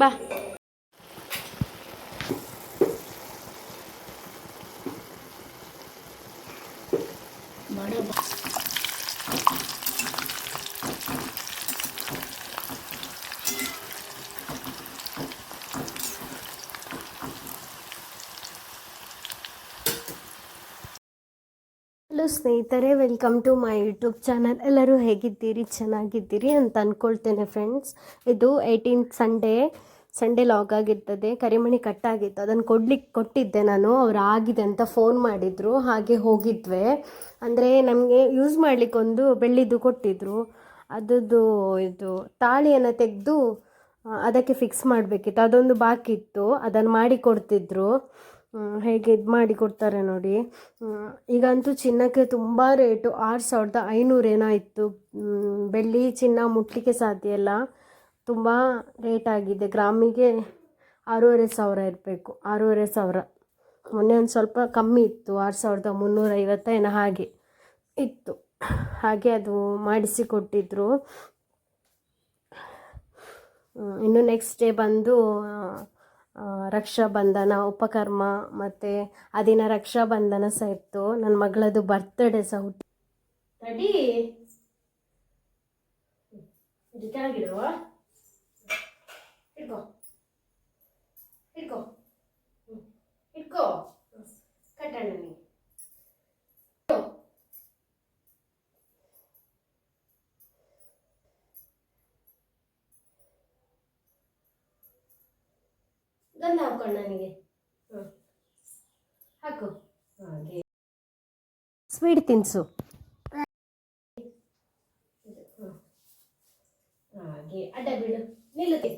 ಬಾ ಹಲೋ ಸ್ನೇಹಿತರೆ welcome to my YouTube channel ಎಲ್ಲರೂ ಹೇಗಿದ್ದೀರಿ? ಚೆನ್ನಾಗಿದ್ದೀರಿ ಅಂತ ಅಂದ್ಕೊಳ್ತೇನೆ ಫ್ರೆಂಡ್ಸ್ ಇದು ಏಯ್ಟೀನ್ತ್ ಸಂಡೇ ಸಂಡೇ ಲಾಗ್ ಆಗಿರ್ತದೆ, ಕರಿಮಣಿ ಕಟ್ಟಾಗಿತ್ತು ಅದನ್ನು ಕೊಡ್ಲಿಕ್ಕೆ ಕೊಟ್ಟಿದ್ದೆ ನಾನು. ಅವ್ರು ಆಗಿದೆ ಅಂತ ಫೋನ್ ಮಾಡಿದರು. ಹಾಗೆ ಹೋಗಿದ್ವಿ. ಅಂದರೆ ನಮಗೆ ಯೂಸ್ ಮಾಡಲಿಕ್ಕೊಂದು ಬೆಳ್ಳಿದ್ದು ಬೆಳ್ಳಿದು ಕೊಟ್ಟಿದ್ರು. ಅದರದ್ದು ಇದು ತಾಳಿಯನ್ನು ತೆಗೆದು ಅದಕ್ಕೆ ಫಿಕ್ಸ್ ಮಾಡಬೇಕಿತ್ತು. ಅದೊಂದು ಬಾಕಿ ಇತ್ತು. ಅದನ್ನು ಮಾಡಿ ಕೊಡ್ತಿದ್ರು. ಹೇಗೆ ಇದು ಮಾಡಿ ಕೊಡ್ತಾರೆ ನೋಡಿ. ಈಗಂತೂ ಚಿನ್ನಕ್ಕೆ ತುಂಬ ರೇಟು ಆರು ಸಾವಿರದ ಐನೂರೇನೋ ಇತ್ತು ಬೆಳ್ಳಿ ಚಿನ್ನ ಮುಟ್ಲಿಕ್ಕೆ ಸಾಧ್ಯ ಇಲ್ಲ. ತುಂಬ ರೇಟ್ ಆಗಿದೆ. ಗ್ರಾಮಿಗೆ ಆರೂವರೆ ಸಾವಿರ ಇರಬೇಕು. ಆರೂವರೆ ಸಾವಿರ. ಮೊನ್ನೆ ಒಂದು ಸ್ವಲ್ಪ ಕಮ್ಮಿ ಇತ್ತು. ಆರು ಸಾವಿರದ ಮುನ್ನೂರೈವತ್ತ ಏನೋ ಹಾಗೆ ಇತ್ತು. ಹಾಗೆ ಅದು ಮಾಡಿಸಿ ಕೊಟ್ಟಿದ್ರು. ಇನ್ನು ನೆಕ್ಸ್ಟ್ ಡೇ ಬಂದು ರಕ್ಷಾಬಂಧನ ಉಪಕರ್ಮ ಮತ್ತು ಆ ದಿನ ರಕ್ಷಾಬಂಧನ ಸಹ ಇತ್ತು. ನನ್ನ ಮಗಳದು ಬರ್ತ್ಡೇ ಸಹ ಹುಟ್ಟಿ ಇಟ್ಕೋ ಇಟ್ಕೋ. ಇಟ್ಕೋ ಕಟ್ಟಣ್ಣ ನೀ ಗಂಧ ಹಾಕೊಂಡು ನನಗೆ. ಹಾಕು. ಹಾಗೆ. ಸ್ವೀಟ್ ತಿನ್ಸು. ಹಾಗೆ. ಅಡ್ಡ ಬಿಡು. ನಿಲ್ಲುತ್ತೆ.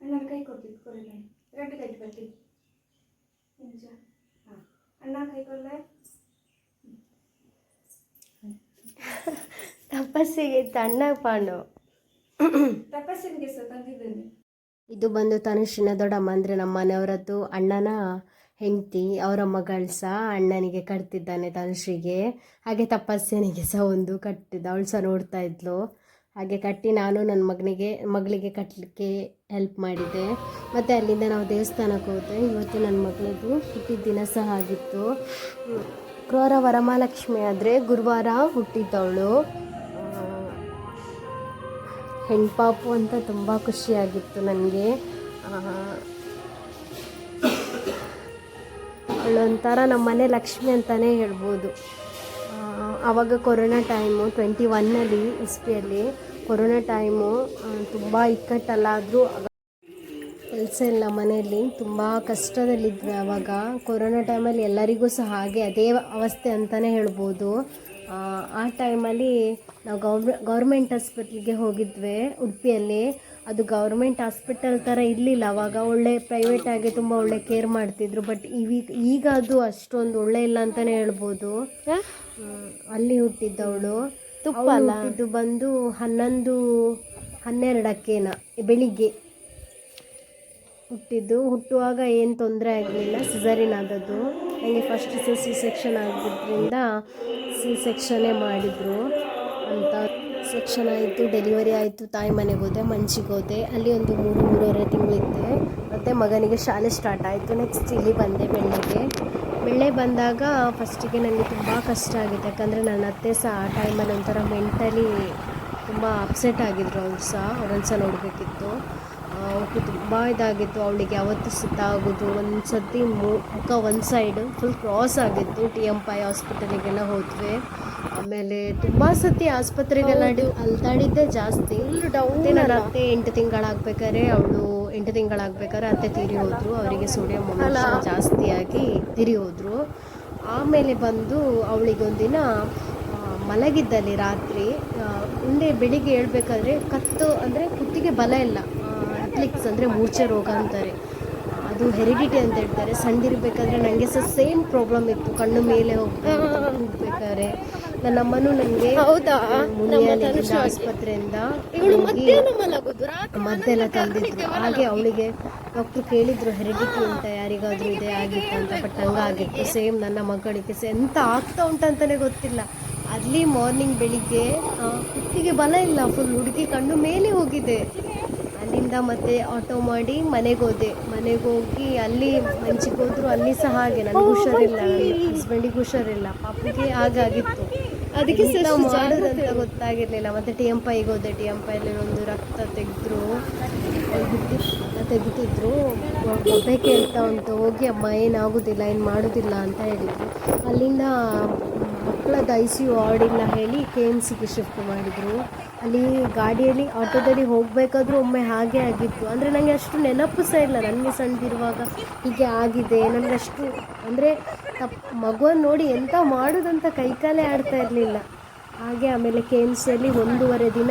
ಅಣ್ಣನ ಕೈ ಕೊಡ್ತೀವಿ ಕೊರಲೆ ರೆಡ್ ಕೈ ಬರ್ತೀವಿ ಹಾಂ. ಅಣ್ಣ ಕೈ ಕೊರಲೆ ತಪಸ್ಸಿಗೆ ತಣ್ಣ ಪಾಂಡು. ತಪಸ್ಸಿಗೆ ತಂದಿದ್ದೇನೆ. ಇದು ಬಂದು ತನುಷಿನ ದೊಡ್ಡಮ್ಮ ಅಂದರೆ ನಮ್ಮ ಮನೆಯವರದ್ದು ಅಣ್ಣನ ಹೆಂಡತಿ ಅವರ ಮಗಳು ಸಹ ಅಣ್ಣನಿಗೆ ಕಟ್ತಿದ್ದಾನೆ ತನುಶ್ರೀಗೆ ಹಾಗೆ ತಪಸ್ಸನಿಗೆ ಸಹ ಒಂದು ಕಟ್ಟಿದ್ದ. ಅವಳು ಸಹ ನೋಡ್ತಾ ಇದ್ಲು. ಹಾಗೆ ಕಟ್ಟಿ ನಾನು ನನ್ನ ಮಗನಿಗೆ, ಮಗಳಿಗೆ ಕಟ್ಟಲಿಕ್ಕೆ ಹೆಲ್ಪ್ ಮಾಡಿದೆ ಮತ್ತು ಅಲ್ಲಿಂದ ನಾವು ದೇವಸ್ಥಾನಕ್ಕೆ ಹೋದೆ. ಇವತ್ತು ನನ್ನ ಮಗಳಿಗೂ ಹುಟ್ಟಿದ ದಿನ ಸಹ ಆಗಿತ್ತು. ಕ್ರೋರ ವರಮಹಾಲಕ್ಷ್ಮಿ ಆದರೆ ಗುರುವಾರ ಹುಟ್ಟಿದ್ದವಳು ಹೆಣ್ಪಾಪು ಅಂತ ತುಂಬ ಖುಷಿಯಾಗಿತ್ತು ನನಗೆ. ಅವಳೊಂಥರ ನಮ್ಮ ಮನೆ ಲಕ್ಷ್ಮಿ ಅಂತಲೇ ಹೇಳ್ಬೋದು. ಆವಾಗ ಕೊರೋನಾ ಟೈಮು ಟ್ವೆಂಟಿ ಒನ್ನಲ್ಲಿ ಇಸ್ವಿಯಲ್ಲಿ ಕೊರೋನಾ ಟೈಮು ತುಂಬ ಇಕ್ಕಟ್ಟಲ್ಲಾದರೂ ಕೆಲಸ ಇಲ್ಲ ಮನೆಯಲ್ಲಿ, ತುಂಬ ಕಷ್ಟದಲ್ಲಿದ್ವಿ ಆವಾಗ ಕೊರೋನಾ ಟೈಮಲ್ಲಿ ಎಲ್ಲರಿಗೂ ಸಹ ಹಾಗೆ, ಅದೇ ಅವಸ್ಥೆ ಅಂತಲೇ ಹೇಳ್ಬೋದು. ಆ ಟೈಮಲ್ಲಿ ನಾವು ಗೌರ್ಮೆ ಗೌರ್ಮೆಂಟ್ ಹಾಸ್ಪಿಟ್ಲಿಗೆ ಹೋಗಿದ್ವಿ ಉಡುಪಿಯಲ್ಲಿ ಅದು ಗೌರ್ಮೆಂಟ್ ಹಾಸ್ಪಿಟಲ್ ಥರ ಇರಲಿಲ್ಲ. ಅವಾಗ ಒಳ್ಳೆ ಪ್ರೈವೇಟ್ ಆಗಿ ತುಂಬ ಒಳ್ಳೆ ಕೇರ್ ಮಾಡ್ತಿದ್ರು. ಬಟ್ ಈಗ ಈಗ ಅದು ಅಷ್ಟೊಂದು ಒಳ್ಳೆ ಇಲ್ಲ ಅಂತಲೇ ಹೇಳ್ಬೋದು. ಅಲ್ಲಿ ಹುಟ್ಟಿದ್ದವಳು. ತುಪ್ಪ ಇದು ಬಂದು ಹನ್ನೊಂದು ಹನ್ನೆರಡಕ್ಕೇನ ಬೆಳಿಗ್ಗೆ. ಹುಟ್ಟಿದ್ದು ಹುಟ್ಟುವಾಗ ಏನು ತೊಂದರೆ ಆಗಲಿಲ್ಲ. ಸಿಸರಿನ್ ಆದದ್ದು. ನನಗೆ ಫಸ್ಟ್ ಸಿ ಸೆಕ್ಷನ್ ಆಗಿದ್ದರಿಂದ ಸಿ ಸೆಕ್ಷನೇ ಮಾಡಿದರು ಅಂತ. ಸೆಕ್ಷನ್ ಆಯಿತು ಡೆಲಿವರಿ ಆಯಿತು, ತಾಯಿ ಮನೆಗೆ ಹೋದೆ ಮಂಚಿಗೆ ಹೋದೆ. ಅಲ್ಲಿ ಒಂದು ಮೂರು, ಮೂರುವರೆ ತಿಂಗಳಿದ್ದೆ. ಮತ್ತು ಮಗನಿಗೆ ಶಾಲೆ ಸ್ಟಾರ್ಟ್ ಆಯಿತು. ನೆಕ್ಸ್ಟ್ ಇಲ್ಲಿ ಬಂದೆ ಬೆಳ್ಳೆಗೆ. ಬೆಳ್ಳೆ ಬಂದಾಗ ಫಸ್ಟಿಗೆ ನನಗೆ ತುಂಬ ಕಷ್ಟ ಆಗಿತ್ತು ಯಾಕಂದರೆ ನನ್ನ ಅತ್ತೆ ಸಹ ಆ ಟೈಮಲ್ಲಿ ಒಂಥರ ಮೆಂಟಲಿ ತುಂಬ ಅಪ್ಸೆಟ್ ಆಗಿದ್ರು ಅವ್ರು ಸಹ. ಅವ್ರನ್ನ ಸಹ ನೋಡಬೇಕಿತ್ತು ಅವಳು ತುಂಬ ಇದಾಗಿತ್ತು. ಅವಳಿಗೆ ಯಾವತ್ತೂ ಸುತ್ತ ಆಗೋದು. ಒಂದು ಸರ್ತಿ ಮುಖ ಒಂದು ಸೈಡ್ ಫುಲ್ ಕ್ರಾಸ್ ಆಗಿತ್ತು. ಟಿ ಎಂ ಪೈ ಹಾಸ್ಪಿಟಲಿಗೆಲ್ಲ ಹೋದ್ವಿ. ಆಮೇಲೆ ತುಂಬಾ ಸತಿ ಆಸ್ಪತ್ರೆಗೆಲ್ಲ ಅಲ್ತಾಡಿದ್ದೆ ಅಲ್ದಾಡಿದ್ದೆ ಜಾಸ್ತಿ. ನನ್ನ ಅತ್ತೆ ಎಂಟು ತಿಂಗಳಾಗ್ಬೇಕಾರೆ ಅವಳು ಎಂಟು ತಿಂಗಳಾಗ್ಬೇಕಾದ್ರೆ ಅತ್ತೆ ತಿರಿ ಹೋದ್ರು. ಅವರಿಗೆ ಸೋಡಿಯಂ ಜಾಸ್ತಿಯಾಗಿ ಜಾಸ್ತಿ ಆಗಿ ತಿರಿ ಹೋದ್ರು. ಆಮೇಲೆ ಬಂದು ಅವಳಿಗೊಂದಿನ ಮಲಗಿದ್ದಲ್ಲಿ ರಾತ್ರಿ. ಮುಂದೆ ಬೆಳಿಗ್ಗೆ ಹೇಳ್ಬೇಕಾದ್ರೆ ಕತ್ತು ಅಂದರೆ ಕುತ್ತಿಗೆ ಬಲ ಇಲ್ಲ. ಅಥ್ಲಿಕ್ಸ್ ಅಂದರೆ ಮೂರ್ಛೆ ರೋಗ ಅಂತಾರೆ. ಅದು ಹೆರಿಡಿಟಿ ಅಂತ ಹೇಳ್ತಾರೆ. ಸಣ್ಣದಿರ್ಬೇಕಾದ್ರೆ ನನಗೆ ಸಹ ಸೇಮ್ ಪ್ರಾಬ್ಲಮ್ ಇತ್ತು. ಕಣ್ಣು ಮೇಲೆ ಹೋಗ್ಬೇಕಾದ್ರೆ. ನನ್ನ ಅಮ್ಮನೂ ನನಗೆ ಹೌದಾ? ಆಸ್ಪತ್ರೆಯಿಂದ ಹೋಗಿ ಮದ್ದೆಲ್ಲ ತಂದಿದ್ರು. ಹಾಗೆ ಅವಳಿಗೆ ಡಾಕ್ಟ್ರು ಕೇಳಿದ್ರು ಹೆರಿಡಿಟಿ ಅಂತ ಯಾರಿಗಾದ್ರೂ ಇದೆ ಆಗಿತ್ತು ಅಂತ? ಬಟ್ ಹಂಗಾಗಿತ್ತು ಸೇಮ್ ನನ್ನ ಮಗಳಿಗೆ. ಸೇ ಎಂತ ಆಗ್ತಾ ಉಂಟಂತಾನೆ ಗೊತ್ತಿಲ್ಲ. ಅಲ್ಲಿ ಮಾರ್ನಿಂಗ್ ಬೆಳಿಗ್ಗೆ ಹುಟ್ಟಿಗೆ ಕುತ್ತಿಗೆ ಬಲ ಇಲ್ಲ ಫುಲ್ ಹುಡುಗಿ ಕಣ್ಣು ಮೇಲೆ ಹೋಗಿದೆ. ಅಲ್ಲಿಂದ ಮತ್ತೆ ಆಟೋ ಮಾಡಿ ಮನೆಗೆ ಹೋದೆ. ಮನೆಗೆ ಹೋಗಿ ಅಲ್ಲಿ ಮಂಚಿಗೆ ಹೋದ್ರು ಅಲ್ಲಿ ಸಹ ಹಾಗೆ. ನನಗೆ ಹುಷಾರಿಲ್ಲ ಹಸ್ಬೆಂಡಿಗೆ ಹುಷಾರಿಲ್ಲ. ಪಾಪಿಗೆ ಹಾಗಾಗಿತ್ತು ಅದಕ್ಕೆ ಮಾಡೋದಂತ ಗೊತ್ತಾಗಿರ್ಲಿಲ್ಲ ಮತ್ತೆ ಟಿ ಎಂ ಪೈಗೆ ಹೋದೆ ಟಿ ಎಂ ಪೈಲಿ ಒಂದು ರಕ್ತ ತೆಗೆದ್ರು ತೆಗಿತಿದ್ರು ಒಬ್ಬೆ ಕೇಳ್ತಾ ಉಂಟು ಹೋಗಿ ಅಮ್ಮ ಏನಾಗುದಿಲ್ಲ ಏನು ಮಾಡೋದಿಲ್ಲ ಅಂತ ಹೇಳಿದ್ರು ಅಲ್ಲಿಂದ ಮಕ್ಕಳದ್ದು ಐ ಸಿ ಯು ವಾರ್ಡಿಲ್ಲ ಹೇಳಿ ಕೆ ಎಂ ಸಿಗೆ ಶಿಫ್ಟ್ ಮಾಡಿದರು. ಅಲ್ಲಿ ಗಾಡಿಯಲ್ಲಿ ಆಟೋದಲ್ಲಿ ಹೋಗಬೇಕಾದ್ರೂ ಒಮ್ಮೆ ಹಾಗೆ ಆಗಿತ್ತು. ಅಂದರೆ ನನಗೆ ಅಷ್ಟು ನೆನಪು ಸಹ ಇಲ್ಲ. ನನಗೆ ಸಣ್ಣದಿರುವಾಗ ಹೀಗೆ ಆಗಿದೆ. ನನಗೆ ಅಷ್ಟು ಅಂದರೆ ತಪ್ಪು ಮಗುವನ್ನು ನೋಡಿ ಎಂಥ ಮಾಡೋದಂತ ಕೈಕಾಲೇ ಆಡ್ತಾ ಇರಲಿಲ್ಲ. ಹಾಗೆ ಆಮೇಲೆ ಕೆ ಎಂ ಸಿಯಲ್ಲಿ ಒಂದೂವರೆ ದಿನ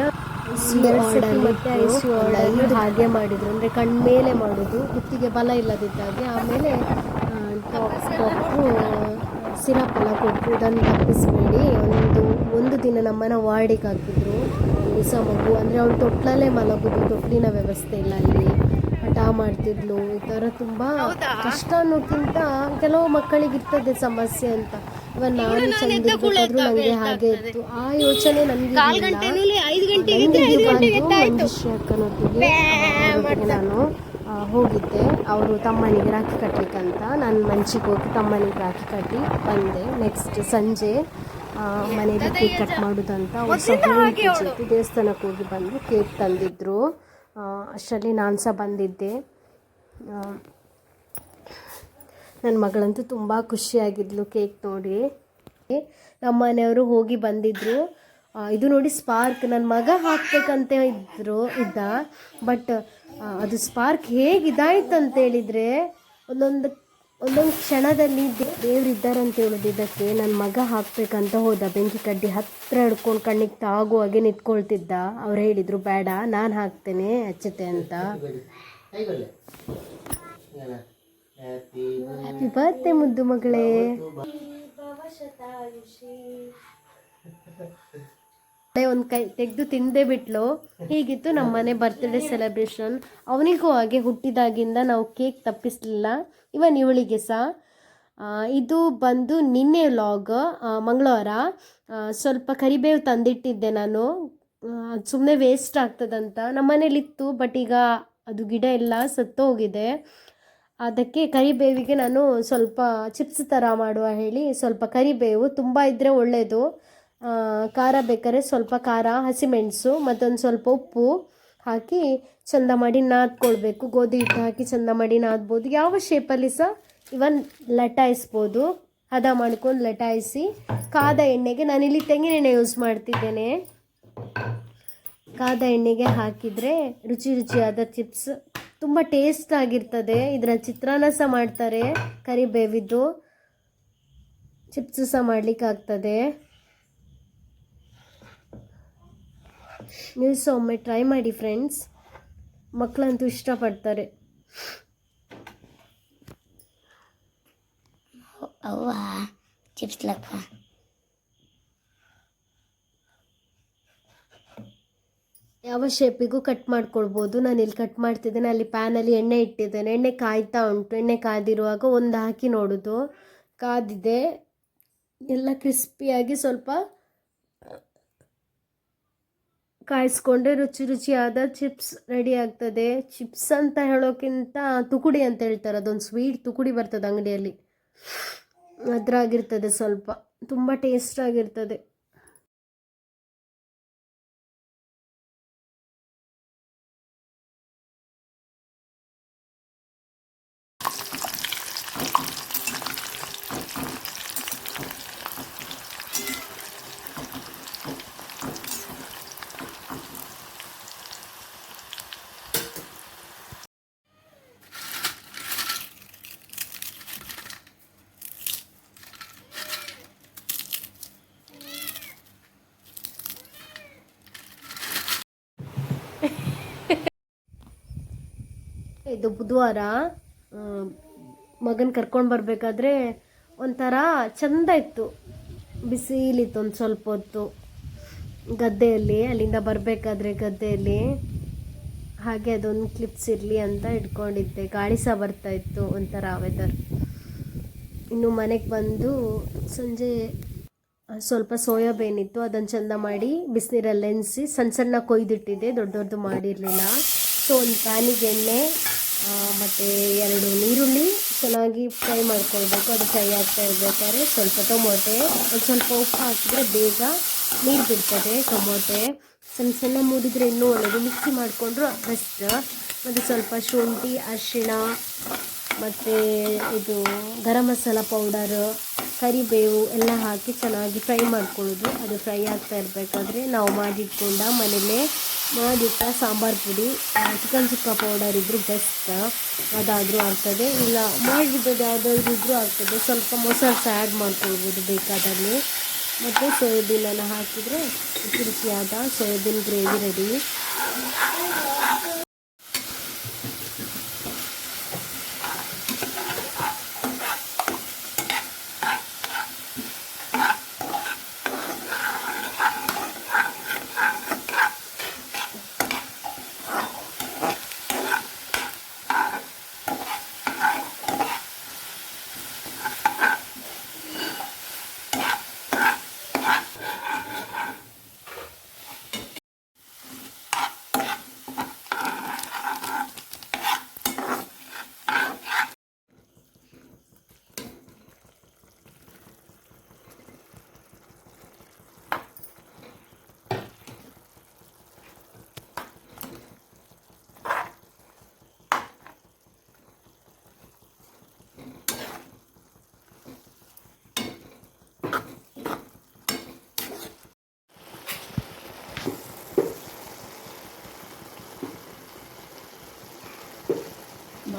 ಮತ್ತೆ ಐ ಸಿ ಯು ಹಾಗೆ ಮಾಡಿದರು. ಅಂದರೆ ಕಣ್ಮೇಲೆ ಮಾಡೋದು. ಕುತ್ತಿಗೆ ಬಲ ಇಲ್ಲದಿದ್ದಾಗೆ ಆಮೇಲೆ ಡಾಕ್ಟ್ರು ಸಿರಪ್ ಎಲ್ಲ ಕೊಟ್ಟರು ಇದನ್ನು ತಪ್ಪಿಸಬೇಡಿ ಒಂದು ಒಂದು ದಿನ ನಮ್ಮನ ವಾರ್ಡಿಗೆ ಹಾಕಿದ್ರು. ಹೊಸ ಮಗು ಅಂದರೆ ಅವಳು ತೊಟ್ಲಲ್ಲೇ ಮಲಗೋದು ತೊಟ್ಲಿನ ವ್ಯವಸ್ಥೆ ಇಲ್ಲ ಅಲ್ಲಿ. ಹಠ ಮಾಡ್ತಿದ್ಲು. ಈ ಥರ ತುಂಬ ಕಷ್ಟ ಅನ್ನೋಕ್ಕಿಂತ ಕೆಲವು ಮಕ್ಕಳಿಗೆ ಇರ್ತದೆ ಸಮಸ್ಯೆ ಅಂತ. ಇವಾಗ ನಾನು ಚಂದಿರ್ಬೇಕಾದ್ರೂ ನನಗೆ ಹಾಗೆ ಇತ್ತು. ಆ ಯೋಚನೆ ನನಗೆ ಅಕ್ಕನೊಟ್ಟಿಗೆ ನಾನು. ಹೋಗಿದ್ದೆ. ಅವರು ತಮ್ಮನಿಗೆ ರಾಖಿ ಕಟ್ಟಲಿಕ್ಕಂತ ನಾನು ಮಂಚಿಗೆ ಹೋಗಿ ತಮ್ಮನಿಗೆ ರಾಖಿ ಕಟ್ಟಿ ಬಂದೆ. ನೆಕ್ಸ್ಟ್ ಸಂಜೆ ಮನೆಯಲ್ಲಿ ಕೇಕ್ ಕಟ್ ಮಾಡೋದಂತ ಅವ್ರು ಸಹ ದೇವಸ್ಥಾನಕ್ಕೆ ಹೋಗಿ ಬಂದು ಕೇಕ್ ತಂದಿದ್ದರು ಅಷ್ಟರಲ್ಲಿ ನಾನು ಸಹ ಬಂದಿದ್ದೆ. ನನ್ನ ಮಗಳಂತೂ ತುಂಬ ಖುಷಿಯಾಗಿದ್ಲು ಕೇಕ್ ನೋಡಿ. ನಮ್ಮ ಮನೆಯವರು ಹೋಗಿ ಬಂದಿದ್ದರು ಇದು ನೋಡಿ ಸ್ಪಾರ್ಕ್. ನನ್ನ ಮಗ ಹಾಕ್ಬೇಕಂತ ಇದ್ರು, ಇದ್ದ. ಬಟ್ ಅದು ಸ್ಪಾರ್ಕ್ ಹೇಗೆ ಇದಾಯ್ತು ಅಂತ ಹೇಳಿದರೆ, ಒಂದೊಂದು ಒಂದೊಂದು ಕ್ಷಣದಲ್ಲಿ ದೇವ್ರು ಇದ್ದಾರಂತ ಹೇಳೋದು. ಇದಕ್ಕೆ ನನ್ನ ಮಗ ಹಾಕ್ಬೇಕಂತ ಹೋದ. ಬೆಂಕಿ ಕಡ್ಡಿ ಹತ್ತಿರ ಹಿಡ್ಕೊಂಡು ಕಣ್ಣಿಗೆ ತಾಗುವಾಗೆ ನಿಂತ್ಕೊಳ್ತಿದ್ದ. ಅವ್ರು ಹೇಳಿದರು, ಬೇಡ, ನಾನು ಹಾಕ್ತೇನೆ ಹಚ್ಚುತ್ತೆ ಅಂತ. ಹ್ಯಾಪಿ ಮುದ್ದು ಮಗಳೇ. ಒಂದು ಕೈ ತೆಗೆದು ತಿಂದೇ ಬಿಟ್ಲು. ಹೀಗಿತ್ತು ನಮ್ಮ ಮನೆ ಬರ್ತ್ಡೇ ಸೆಲೆಬ್ರೇಷನ್ ಅವನಿಗೂ ಹಾಗೆ ಹುಟ್ಟಿದಾಗಿಂದ ನಾವು ಕೇಕ್ ತಪ್ಪಿಸ್ಲಿಲ್ಲ. ಇವನ್ ಇವಳಿಗೆ ಸಹ ಇದು ಬಂದು ನಿನ್ನೆ ಲಾಗ್ ಮಂಗಳವಾರ. ಸ್ವಲ್ಪ ಕರಿಬೇವು ತಂದಿಟ್ಟಿದ್ದೆ ನಾನು. ಸುಮ್ಮನೆ ವೇಸ್ಟ್ ಆಗ್ತದಂತ. ನಮ್ಮ ಮನೇಲಿತ್ತು ಬಟ್ ಈಗ ಅದು ಗಿಡ ಎಲ್ಲ ಸತ್ತೋಗಿದೆ ಅದಕ್ಕೆ ಕರಿಬೇವಿಗೆ ನಾನು ಸ್ವಲ್ಪ ಚಿಪ್ಸ್ ಥರ ಮಾಡುವ ಹೇಳಿ ಸ್ವಲ್ಪ ಕರಿಬೇವು ತುಂಬ ಇದ್ದರೆ ಒಳ್ಳೆಯದು ಖಾರ ಬೇಕಾದ್ರೆ ಸ್ವಲ್ಪ ಖಾರ ಹಸಿಮೆಣಸು ಮತ್ತೊಂದು ಸ್ವಲ್ಪ ಉಪ್ಪು ಹಾಕಿ ಚಂದ ಮಾಡಿ ನಾದ್ಕೊಳ್ಬೇಕು. ಗೋಧಿ ಹಿಟ್ಟು ಹಾಕಿ ಚಂದ ಮಾಡಿ ನಾದ್ಬೋದು. ಯಾವ ಶೇಪಲ್ಲಿ ಸಹ ಇವನ್ ಲಟಾಯಿಸ್ಬೋದು. ಹದ ಮಾಡ್ಕೊಂಡು ಲಟಾಯಿಸಿ ಕಾದ ಎಣ್ಣೆಗೆ ನಾನಿಲ್ಲಿ ತೆಂಗಿನೆಣ್ಣೆ ಯೂಸ್ ಮಾಡ್ತಿದ್ದೇನೆ. ಕಾದ ಎಣ್ಣೆಗೆ ಹಾಕಿದರೆ ರುಚಿ ರುಚಿಯಾದ ಚಿಪ್ಸ್ ತುಂಬ ಟೇಸ್ಟ್ ಆಗಿರ್ತದೆ. ಇದರ ಚಿತ್ರಾನ್ನ ಸಹ ಮಾಡ್ತಾರೆ ಕರಿಬೇವಿದ್ದು. ಚಿಪ್ಸ್ ಸಹ ಮಾಡ್ಲಿಕ್ಕೆ ಆಗ್ತದೆ ನೀವು ಸಹ ಒಮ್ಮೆ ಟ್ರೈ ಮಾಡಿ ಫ್ರೆಂಡ್ಸ್ ಮಕ್ಕಳಂತೂ ಇಷ್ಟಪಡ್ತಾರೆ. ಅವ್ವ ಚಿಪ್ಸ್ ಲಕ್ಕ ಯಾವ ಶೇಪಿಗೂ ಕಟ್ ಮಾಡ್ಕೊಳ್ಬೋದು. ನಾನು ಇಲ್ಲಿ ಕಟ್ ಮಾಡ್ತಿದ್ದೇನೆ. ಅಲ್ಲಿ ಪ್ಯಾನಲ್ಲಿ ಎಣ್ಣೆ ಇಟ್ಟಿದ್ದೇನೆ. ಎಣ್ಣೆ ಕಾಯ್ತಾ ಉಂಟು. ಎಣ್ಣೆ ಕಾದಿರುವಾಗ ಒಂದು ಹಾಕಿ ನೋಡೋದು. ಕಾದಿದೆ. ಎಲ್ಲ ಕ್ರಿಸ್ಪಿಯಾಗಿ ಸ್ವಲ್ಪ ಕಾಯಿಸ್ಕೊಂಡ್ರೆ ರುಚಿ ರುಚಿಯಾದ ಚಿಪ್ಸ್ ರೆಡಿ ಆಗ್ತದೆ. ಚಿಪ್ಸ್ ಅಂತ ಹೇಳೋಕ್ಕಿಂತ ತುಕುಡಿ ಅಂತ ಹೇಳ್ತಾರೆ. ಅದೊಂದು ಸ್ವೀಟ್ ತುಕುಡಿ ಬರ್ತದೆ ಅಂಗಡಿಯಲ್ಲಿ. ಅದ್ರಾಗಿರ್ತದೆ ಸ್ವಲ್ಪ. ತುಂಬ ಟೇಸ್ಟ್ ಆಗಿರ್ತದೆ. ಇದು ಬುಧವಾರ ಮಗನ ಕರ್ಕೊಂಡು ಬರಬೇಕಾದ್ರೆ ಒಂಥರ ಚಂದ ಇತ್ತು. ಬಿಸಿಲಿತ್ತು ಒಂದು ಸ್ವಲ್ಪ ಹೊತ್ತು. ಗದ್ದೆಯಲ್ಲಿ, ಅಲ್ಲಿಂದ ಬರಬೇಕಾದ್ರೆ ಗದ್ದೆಯಲ್ಲಿ. ಹಾಗೆ ಅದೊಂದು ಕ್ಲಿಪ್ಸ್ ಇರಲಿ ಅಂತ ಇಟ್ಕೊಂಡಿದ್ದೆ. ಗಾಳಿ ಸಹ ಬರ್ತಾ ಇತ್ತು ಒಂಥರ ವೆದರ್ ಇನ್ನು ಮನೆಗೆ ಬಂದು ಸಂಜೆ ಸ್ವಲ್ಪ ಸೋಯಾಬೀನ್ ಇತ್ತು. ಅದನ್ನು ಚೆಂದ ಮಾಡಿ ಬಿಸಿನೀರಲ್ಲಿ ನೆನೆಸಿ ಸಣ್ಣ ಸಣ್ಣ ಕೊಯ್ದಿಟ್ಟಿದ್ದೆ. ದೊಡ್ಡ ದೊಡ್ಡದು ಮಾಡಿರಲಿಲ್ಲ. ಸೊ ಒಂದು ಪ್ಯಾನಿಗೆ ಎಣ್ಣೆ ಮತ್ತು ಎರಡು ನೀರುಳ್ಳಿ ಚೆನ್ನಾಗಿ ಫ್ರೈ ಮಾಡ್ಕೊಳ್ಬೇಕು. ಅದು ಫ್ರೈ ಆಗ್ತಾ ಇರ್ಬೇಕಾದ್ರೆ ಸ್ವಲ್ಪ ಟೊಮೊಟೆ, ಒಂದು ಸ್ವಲ್ಪ ಉಪ್ಪು ಹಾಕಿದರೆ ಬೇಗ ನೀರು ಬಿಡ್ತದೆ ಟೊಮೊಟೆ. ಸಣ್ಣ ಸಣ್ಣ ಮುರಿದ್ರೆ ಇನ್ನೂ ಒಳ್ಳೆಯದು ಮಿಕ್ಸಿ ಮಾಡಿಕೊಂಡ್ರು ಬೆಸ್ಟ್ ಮತ್ತು ಸ್ವಲ್ಪ ಶುಂಠಿ, ಅರಿಶಿಣ, ಮತ್ತು ಇದು ಗರಂ ಮಸಾಲ ಪೌಡರ್, ಕರಿಬೇವು ಎಲ್ಲ ಹಾಕಿ ಚೆನ್ನಾಗಿ ಫ್ರೈ ಮಾಡ್ಕೊಳ್ಳೋದು. ಅದು ಫ್ರೈ ಆಗ್ತಾ ಇರಬೇಕಾದ್ರೆ ನಾವು ಮಾಡಿಟ್ಕೊಂಡ ಮನೇಲೇ ಮಾಡಿಟ್ಟ ಸಾಂಬಾರು ಪುಡಿ ಚಿಕನ್ ಸುಕ್ಕ ಪೌಡರ್ ಇದ್ದರೂ ಬೆಸ್ಟ್ ಅದಾದರೂ ಆಗ್ತದೆ. ಇಲ್ಲ ಮಾಡಿದ್ದದ್ದು ಯಾವುದಾದ್ರೂ ಇದ್ದರೂ ಆಗ್ತದೆ. ಸ್ವಲ್ಪ ಮೊಸರು ಸಹ ಆ್ಯಡ್ ಮಾಡ್ಕೊಳ್ಬೋದು ಬೇಕಾದಲ್ಲಿ. ಮತ್ತು ಸೋಯಾಬೀನನ್ನು ಹಾಕಿದರೆ ರುಚಿ ರುಚಿಯಾದ ಸೋಯಾಬೀನ್ ಗ್ರೇವಿ ರೆಡಿ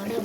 гриба.